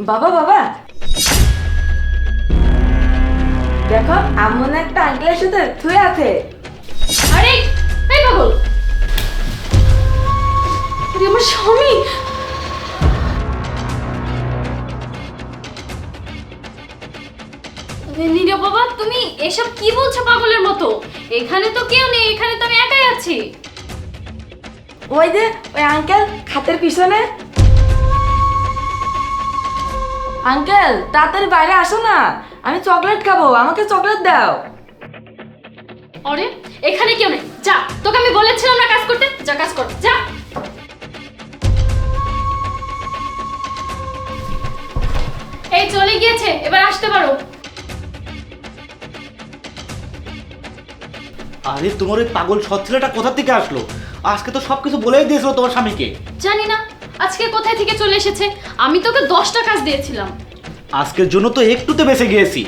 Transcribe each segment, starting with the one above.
বাবা বাবা। দেখো এমন একটা আঙ্কেলের সাথে থুয়ে আছে। আরে এই পাগল। আমার স্বামী। নীরব বাবা তুমি এসব কি বলছো পাগলের মতো? এখানে তো কেউ নেই এখানে তো আমি একাই আছি। ওই যে ওই আঙ্কেল খাতের পিছনে। আঙ্কেল তাড়াতাড়ি বাইরে আসো না। আমি চকলেট খাব আমাকে চকলেট দাও। আরে এখানে কেউ নেই। যা তোকে আমি বলেছিলাম না কাজ করতে। যা কাজ কর যা। এই চলে গিয়েছে এবার আসতে পারো। আরে তোমার ওই পাগল সৎ ছেলেটা কোথা থেকে আসলো? আজকে তো সবকিছু বলেই দিয়েছিল তোমার স্বামীকে। জানি না আজকে কোথায় থেকে চলে এসেছে? আমি তোকে দশটা কাজ দিয়েছিলাম। আজকের জন্য তো একটুতে বেঁচে গিয়েছি।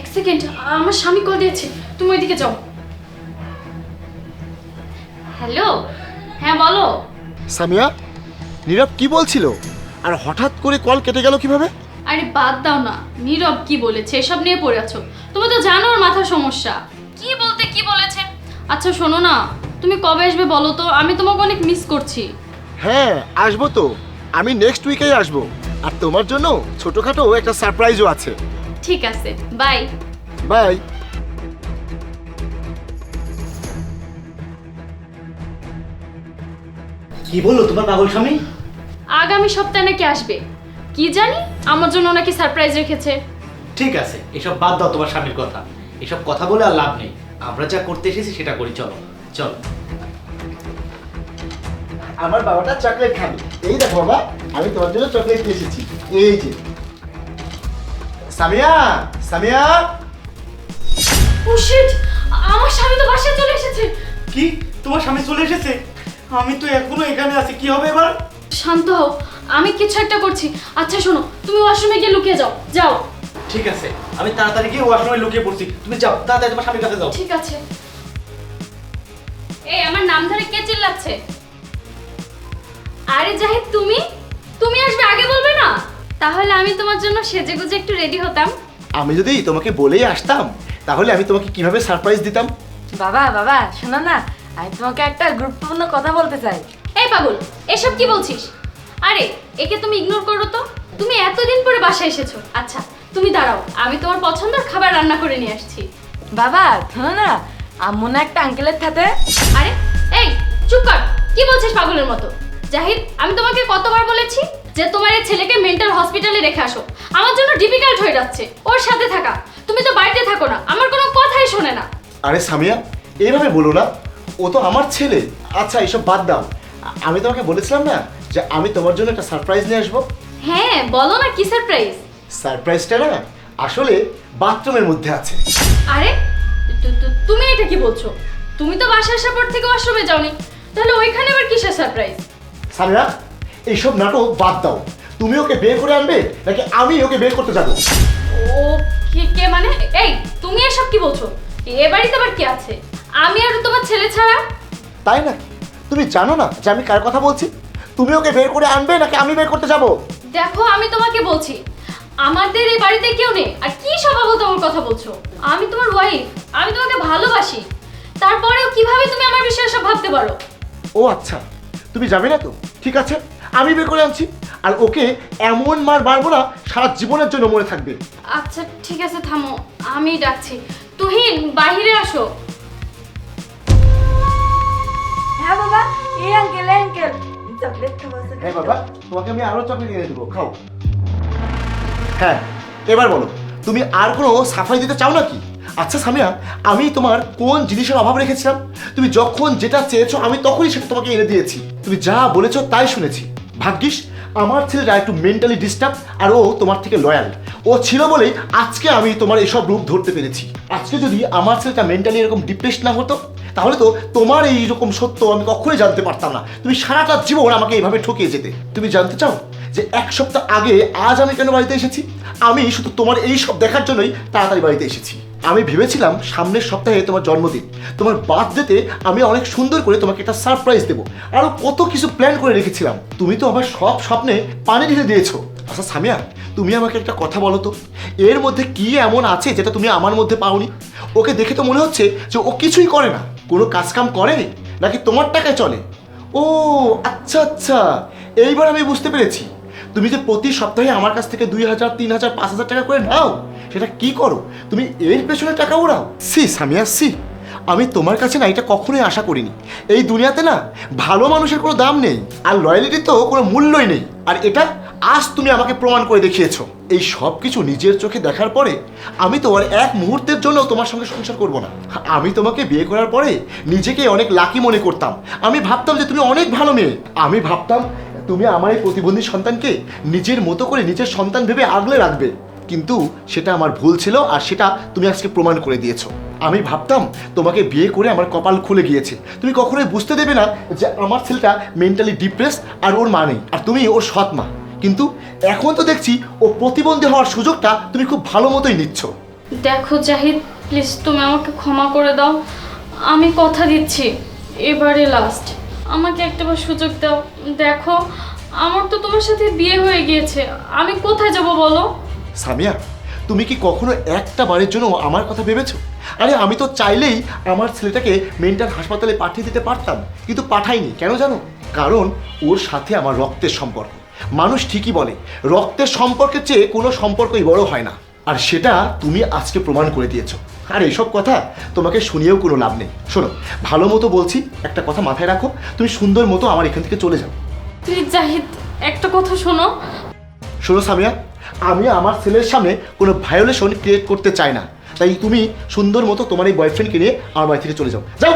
এক সেকেন্ড আমার স্বামী কল দিয়েছে। তুমি ওইদিকে যাও। হ্যালো? হ্যাঁ বলো। সামিয়া নীরব কি বলছিল? আর হঠাৎ করে কল কেটে গেল কীভাবে? আরে বাদ দাও না। নীরব কি বলেছে? এসব নিয়ে পড়ে আছো। তুমি তো জানো ওর মাথার সমস্যা। কি বলতে কি বলেছে আচ্ছা শোনো না তুমি কবে আসবে বলো তো? আমি তোমাকে অনেক মিস করছি। হ্যাঁ আসব তো। আমি নেক্সট উইকেই আসব। আর তোমার জন্য ছোটখাটো একটা সারপ্রাইজও আছে। ঠিক আছে বাই বাই কি বলল তোমার পাগল স্বামী? আগামী সপ্তাহে নাকি আসবে। কি জানি আমার জন্য নাকি সারপ্রাইজ রেখেছে। ঠিক আছে এসব বাদ দাও তোমার স্বামীর কথা। এসব কথা বলে আর লাভ নেই। আমরা যা করতে এসেছি সেটা করি চলো চলো। আমার বাবাটা চকলেট খাবে। এই দেখো বাবা আমি তোমার জন্য চকলেট নিয়ে এসেছি। এই যে। সামিয়া সামিয়া। ও শিট আমার স্বামী তো বাসায় চলে এসেছে। কি? তোমার স্বামী চলে এসেছে? আমি তো এখনও এখানে আছি কি হবে এবার? শান্ত হও আমি কিছু একটা করছি। আচ্ছা শোনো তুমি ওয়াশরুমে গিয়ে লুকিয়ে যাও যাও। ঠিক আছে আমি তাড়াতাড়ি গিয়ে ওয়াশরুমে লুকিয়ে পড়ছি। তুমি যাও তাড়াতাড়ি তোমার স্বামীর কাছে যাও। ঠিক আছে। এই আমার নাম ধরে কে চিল্লাচ্ছে? আরে জাহিদ তুমি? তুমি আসবে আগে বলবে না? তাহলে আমি তোমার জন্য সেজে গুজে একটু রেডি হতাম। আমি যদি তোমাকে বলেই আসতাম তাহলে আমি তোমাকে কীভাবে সারপ্রাইজ দিতাম? বাবা বাবা শোনো না আমি তোমাকে একটা গুরুত্বপূর্ণ কথা বলতে চাই। এই পাগল এসব কি বলছিস? আরে একে তুমি ইগনোর করো তো। তুমি এতদিন পরে বাসায় এসেছ। আচ্ছা তুমি দাঁড়াও আমি তোমার পছন্দের খাবার রান্না করে নিয়ে আসছি। বাবা শোনো না আম্মু না একটা আঙ্কেলের সাথে? আরে এই চুপ কর কি বলছিস পাগলের মতো? জাহিদ আমি তোমাকে কতবার বলেছি যে তোমার এই ছেলেকে মেন্টাল হসপিটালে রেখে আসো। আমার জন্য ডিফিকাল্ট হয়ে যাচ্ছে ওর সাথে থাকা। তুমি তো বাড়িতে থাকো না আমার কোনো কথাই শোনে না। আরে সামিয়া এইভাবে বলো না ও তো আমার ছেলে। আচ্ছা এইসব বাদ দাও। আ- আমি তোমাকে বলেছিলাম না যে আমি তোমার জন্য একটা সারপ্রাইজ নিয়ে আসব? হ্যাঁ বলো না কি সারপ্রাইজ সারপ্রাইজটা না আসলে বাথরুমের মধ্যে আছে। আরে তু- তু- তুমি এটা কি বলছো? তুমি তো বাসা আসার পর থেকে ওয়াশরুমে যাওনি। তাহলে ওইখানে আবার কিসের সারপ্রাইজ? সামিয়া এইসব নাটক বাদ দাও। তুমি ওকে বের করে আনবে নাকি আমি ওকে বের করতে যাব? ও কে কে মানে? এই তুমি এসব কি বলছো? এ বাড়িতে আবার কি আছে? আমি আর তোমার ছেলে ছাড়া? তাই না? তুমি জানো না যে আমি কার কথা বলছি? তুমি ওকে বের করে আনবে নাকি আমি বের করতে যাব? দেখো আমি তোমাকে বলছি। আমাদের এই বাড়িতে কেউ নেই। আর কি স্বভাব আমার কথা বলছো? আমি তোমার ওয়াইফ আমি তোমাকে ভালোবাসি। তারপরেও কীভাবে তুমি আমার বিষয়ে সব ভাবতে পারো? ও আচ্ছা তুমি যাবে না তো? ঠিক আছে আমি বের করে আনছি। আর ওকে এমন মার মারবো না সারা জীবনের জন্য মনে থাকবে। আচ্ছা ঠিক আছে থামো। আমি ডাকছি। তুহিন বাইরে আসো। হ্যাঁ বাবা এই আঙ্কেল এই আঙ্কেল চকলেট খাব হ্যাঁ বাবা তোমাকে আমি আরও চকলেট এনে দেবো খাও। হ্যাঁ এবার বলো, তুমি আর কোনো সাফাই দিতে চাও নাকি? আচ্ছা সামিয়া, আমি তোমার কোন জিনিসের অভাব রেখেছিলাম? তুমি যখন যেটা চেয়েছো, আমি তখনই সেটা তোমাকে এনে দিয়েছি। তুমি যা বলেছ, তাই শুনেছি। ভাগ্যিস, আমার ছেলেটা একটু মেন্টালি ডিস্টার্ব আর ও তোমার থেকে লয়াল ও ছিল বলেই আজকে আমি তোমার এসব রূপ ধরতে পেরেছি। আজকে যদি আমার ছেলেটা মেন্টালি এরকম ডিপ্রেস না হতো, তাহলে তো তোমার এই রকম সত্য আমি কখনোই জানতে পারতাম না। তুমি সারাটা জীবন আমাকে এইভাবে ঠকিয়ে যেতে। তুমি জানতে চাও? যে এক সপ্তাহ আগে আজ আমি কেন বাড়িতে এসেছি? আমি শুধু তোমার এই সব দেখার জন্যই তাড়াতাড়ি বাড়িতে এসেছি। আমি ভেবেছিলাম সামনের সপ্তাহে তোমার জন্মদিন। তোমার বার্থডেতে আমি অনেক সুন্দর করে তোমাকে একটা সারপ্রাইজ দেবো। আরও কত কিছু প্ল্যান করে রেখেছিলাম। তুমি তো আমার সব স্বপ্নে পানি ঢেলে দিয়েছ। আচ্ছা সামিয়া, তুমি আমাকে একটা কথা বলো তো। এর মধ্যে কি এমন আছে যেটা তুমি আমার মধ্যে পাওনি? ওকে দেখে তো মনে হচ্ছে যে ও কিছুই করে না। কোনো কাজকাম করে নাকি তোমার টাকায় চলে? ও আচ্ছা আচ্ছা। এইবার আমি বুঝতে পেরেছি। তুমি যে প্রতি সপ্তাহে আমার কাছ থেকে দুই হাজার, তিন হাজার, পাঁচ হাজার টাকা করে নাও, সেটা কি করো? তুমি এর পেছনে টাকা উড়াও। সি, সামিয়া, সি। আমি তোমার কাছে না এটা কখনোই আশা করিনি। এই দুনিয়াতে না ভালো মানুষের কোনো দাম নেই, আর লয়ালিটি তো কোনো মূল্যই নেই। আর এটা আজ তুমি আমাকে প্রমাণ করে দেখিয়েছো। এই সব কিছু নিজের চোখে দেখার পরে আমি তো আর এক মুহূর্তের জন্য তোমার সঙ্গে সংসার করব না। আমি তোমাকে বিয়ে করার পরে নিজেকে অনেক লাকি মনে করতাম। আমি ভাবতাম যে তুমি অনেক ভালো মেয়ে। আমি ভাবতাম তুমি আমার এই প্রতিবন্ধী সন্তানকে নিজের মতো করে নিজের সন্তান ভেবে আগলে রাখবে। কিন্তু সেটা আমার ভুল ছিল আর সেটা তুমি আজকে প্রমাণ করে দিয়েছ। আমি ভাবতাম তোমাকে বিয়ে করে আমার কপাল খুলে গিয়েছে। তুমি কখনোই বুঝতে দেবে না যে আমার ছেলেটা মেন্টালি ডিপ্রেস আর ওর মা নেই। আর তুমি ওর সৎ মা। কিন্তু এখন তো দেখছি ও প্রতিবন্ধী হওয়ার সুযোগটা তুমি খুব ভালো মতোই নিচ্ছ। দেখো জাহিদ প্লিজ তুমি আমাকে ক্ষমা করে দাও। আমি কথা দিচ্ছি। এবারে লাস্ট আমাকে একটাবার সুযোগ দাও। দেখো, আমার তো তোমার সাথে বিয়ে হয়ে গিয়েছে। আমি কোথায় যাব বলো? সামিয়া, তুমি কি কখনো একটা বারের জন্য আমার কথা ভেবেছো? আরে, আমি তো চাইলেই আমার ছেলেটাকে মেন্টাল হাসপাতালে পাঠিয়ে দিতে পারতাম, কিন্তু পাঠাইনি। কেন জানো? কারণ ওর সাথে আমার রক্তের সম্পর্ক। মানুষ ঠিকই বলে, রক্তের সম্পর্কের চেয়ে কোনো সম্পর্কই বড় হয় না। আর সেটা তুমি আজকে প্রমাণ করে দিয়েছ। আর এইসব কথা তোমাকে শুনিয়েও কোনো লাভ নেই। শোনো ভালো মতো বলছি একটা কথা মাথায় রাখো তুমি সুন্দর মতো আমার এখান থেকে চলে যাও। প্লিজ জাহিদ একটা কথা শোনো। শোনো সামিয়া আমি আমার ছেলের সামনে কোনো ভায়োলেশন ক্রিয়েট করতে চাই না। তাই তুমি সুন্দর মতো তোমার এই বয়ফ্রেন্ডকে নিয়ে আমার বাড়ি থেকে চলে যাও। যাও!